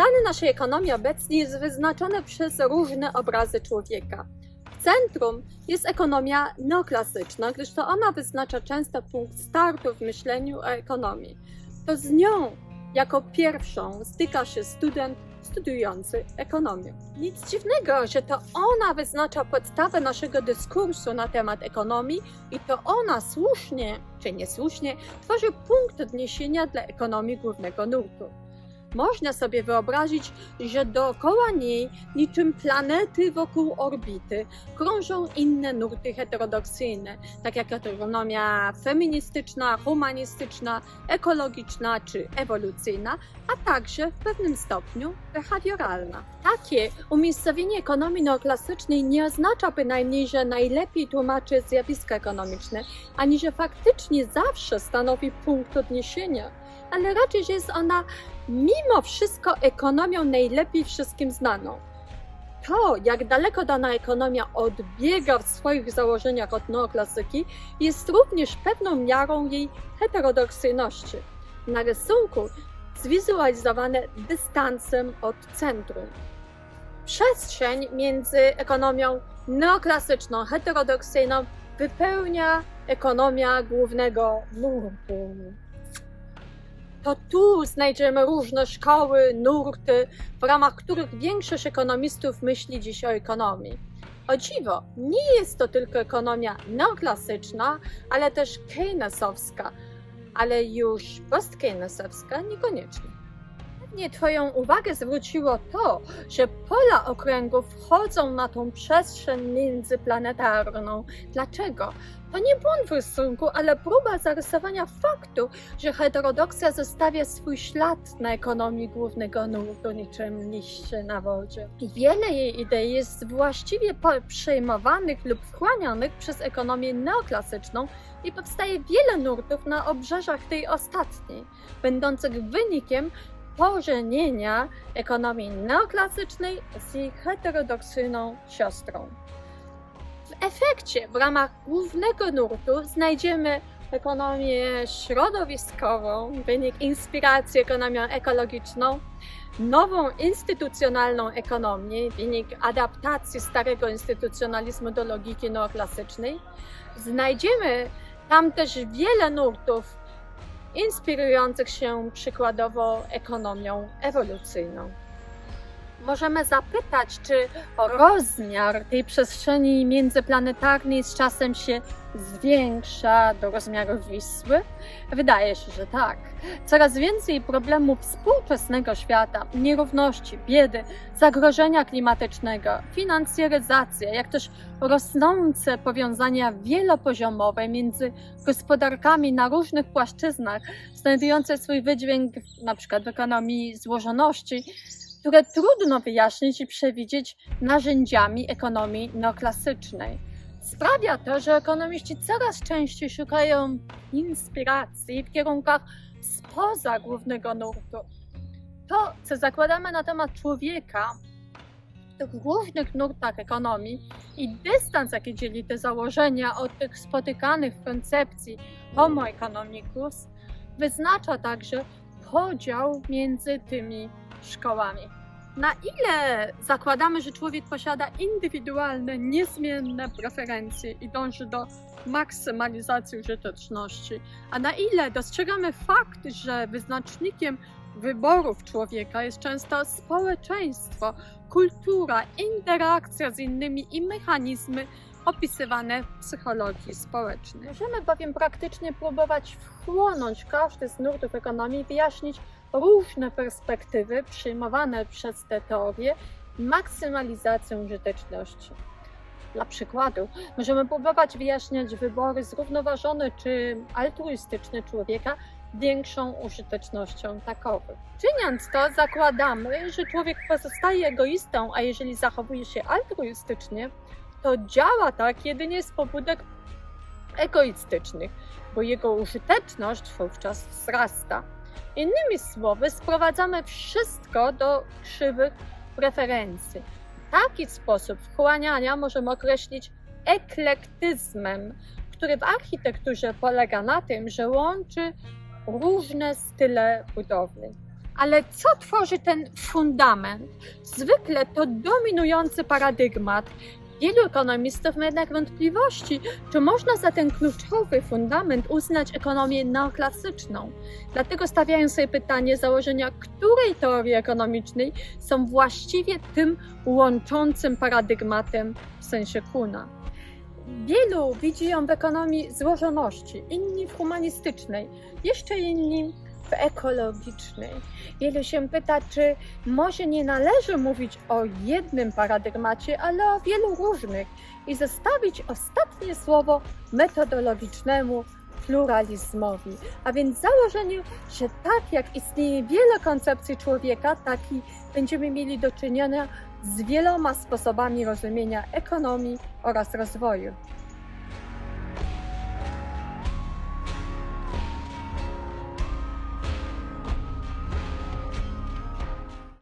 Stan naszej ekonomii obecnie jest wyznaczony przez różne obrazy człowieka. W centrum jest ekonomia neoklasyczna, gdyż to ona wyznacza często punkt startu w myśleniu o ekonomii. To z nią jako pierwszą styka się student studiujący ekonomię. Nic dziwnego, że to ona wyznacza podstawę naszego dyskursu na temat ekonomii i to ona słusznie czy niesłusznie tworzy punkt odniesienia dla ekonomii głównego nurtu. Można sobie wyobrazić, że dookoła niej, niczym planety wokół orbity, krążą inne nurty heterodoksyjne, tak jak ekonomia feministyczna, humanistyczna, ekologiczna czy ewolucyjna, a także w pewnym stopniu behawioralna. Takie umiejscowienie ekonomii neoklasycznej nie oznacza bynajmniej, że najlepiej tłumaczy zjawiska ekonomiczne, ani że faktycznie zawsze stanowi punkt odniesienia, ale raczej, jest ona mimo wszystko ekonomią najlepiej wszystkim znaną. To, jak daleko dana ekonomia odbiega w swoich założeniach od neoklasyki, jest również pewną miarą jej heterodoksyjności. Na rysunku zwizualizowane dystansem od centrum. Przestrzeń między ekonomią neoklasyczną, heterodoksyjną wypełnia ekonomia głównego nurtu to tu znajdziemy różne szkoły, nurty, w ramach których większość ekonomistów myśli dziś o ekonomii. O dziwo, nie jest to tylko ekonomia neoklasyczna, ale też keynesowska, ale już post-keynesowska niekoniecznie. Pewnie Twoją uwagę zwróciło to, że pola okręgów wchodzą na tą przestrzeń międzyplanetarną. Dlaczego? To nie błąd rysunku, ale próba zarysowania faktu, że heterodoksja zostawia swój ślad na ekonomii głównego nurtu niczym liście na wodzie. Wiele jej idei jest właściwie przejmowanych lub wchłanianych przez ekonomię neoklasyczną i powstaje wiele nurtów na obrzeżach tej ostatniej, będących wynikiem pożenienia ekonomii neoklasycznej z jej heterodoksyjną siostrą. W efekcie w ramach głównego nurtu znajdziemy ekonomię środowiskową, wynik inspiracji ekonomią ekologiczną, nową instytucjonalną ekonomię, wynik adaptacji starego instytucjonalizmu do logiki neoklasycznej. Znajdziemy tam też wiele nurtów inspirujących się przykładowo ekonomią ewolucyjną. Możemy zapytać, czy rozmiar tej przestrzeni międzyplanetarnej z czasem się zwiększa do rozmiaru Wisły? Wydaje się, że tak. Coraz więcej problemów współczesnego świata, nierówności, biedy, zagrożenia klimatycznego, finansjeryzacja, jak też rosnące powiązania wielopoziomowe między gospodarkami na różnych płaszczyznach, znajdujące swój wydźwięk przykład w ekonomii złożoności, które trudno wyjaśnić i przewidzieć narzędziami ekonomii neoklasycznej. Sprawia to, że ekonomiści coraz częściej szukają inspiracji w kierunkach spoza głównego nurtu. To, co zakładamy na temat człowieka w tych różnych nurtach ekonomii i dystans, jaki dzieli te założenia od tych spotykanych w koncepcji Homo economicus, wyznacza także podział między tymi szkołami. Na ile zakładamy, że człowiek posiada indywidualne, niezmienne preferencje i dąży do maksymalizacji użyteczności, a na ile dostrzegamy fakt, że wyznacznikiem wyborów człowieka jest często społeczeństwo, kultura, interakcja z innymi i mechanizmy opisywane w psychologii społecznej. Możemy bowiem praktycznie próbować wchłonąć każdy z nurtów ekonomii i wyjaśnić różne perspektywy przyjmowane przez te teorie maksymalizacją użyteczności. Dla przykładu, możemy próbować wyjaśniać wybory zrównoważone czy altruistyczne człowieka większą użytecznością takowych. Czyniąc to, zakładamy, że człowiek pozostaje egoistą, a jeżeli zachowuje się altruistycznie, to działa tak jedynie z pobudek egoistycznych, bo jego użyteczność wówczas wzrasta. Innymi słowy, sprowadzamy wszystko do krzywych preferencji. Taki sposób wchłaniania możemy określić eklektyzmem, który w architekturze polega na tym, że łączy różne style budowli. Ale co tworzy ten fundament? Zwykle to dominujący paradygmat. Wielu ekonomistów ma jednak wątpliwości, czy można za ten kluczowy fundament uznać ekonomię neoklasyczną. Dlatego stawiają sobie pytanie założenia, której teorii ekonomicznej są właściwie tym łączącym paradygmatem w sensie Kuna. Wielu widzi ją w ekonomii złożoności, inni w humanistycznej, jeszcze inni ekologicznej. Wielu się pyta, czy może nie należy mówić o jednym paradygmacie, ale o wielu różnych i zostawić ostatnie słowo metodologicznemu pluralizmowi. A więc założeniu, że tak jak istnieje wiele koncepcji człowieka, tak i będziemy mieli do czynienia z wieloma sposobami rozumienia ekonomii oraz rozwoju.